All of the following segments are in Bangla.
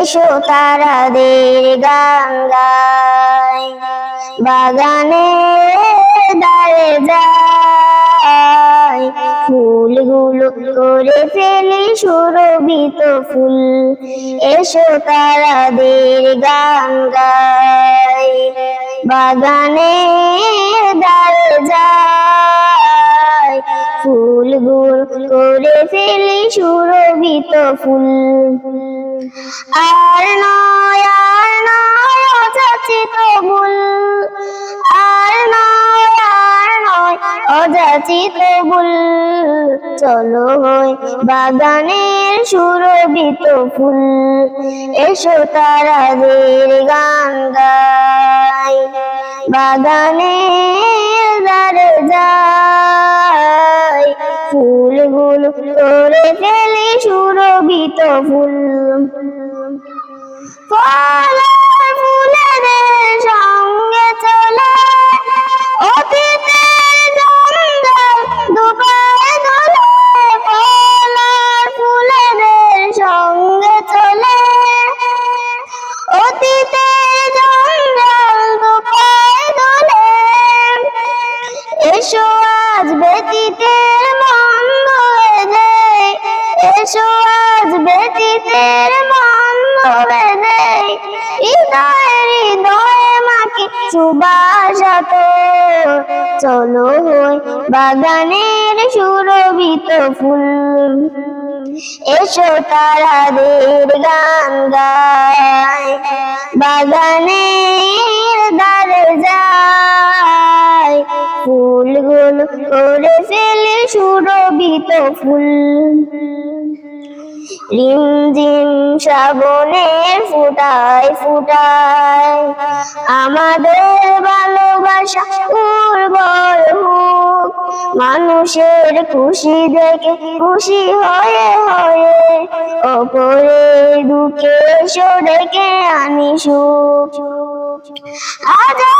এসো তারাদের গান গাই বাগানে দাঁড়ে যাই ফুলগুলো করে ফেলি সুরভিত ফুল। এসো তারাদের গান গাই বাগানে দাঁড়ে যাই ফুলগুলো করে ফেলি সুরভিত ফুল। আর নয় আর নয়, অযাচিত ভুল। আর নয় আর নয়, অযাচিত ভুল। চলো হই বাগানের সুরভিত ফুল। এসো তারাদের গান গাই। বাগানের ফুলগুলো তোরে ফেলি সুরভিত ফুল ব্যতীতের মন দেয় মাকে চলো হই বাগানের সুরভিত ফুল। এসো তারাদের গান গায়। বাগানের দ্বারে যায়। ফুলগুলো করে ফেলে সুরভিত ফুল। রিমঝিম শ্রাবণের ফুটায় ফুটায়। আমাদের ভালোবাসা উর্বর হোক মানুষের খুশি দেখে খুশি হয়ে হয়ে ওপরে দুঃখে এসো ডেকে আনি সুখ। হাজার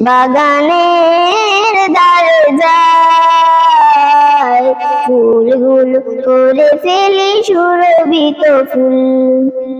বাগানের দরজায় ফুলগুলো করে ফেলি সুরভিত ফুল।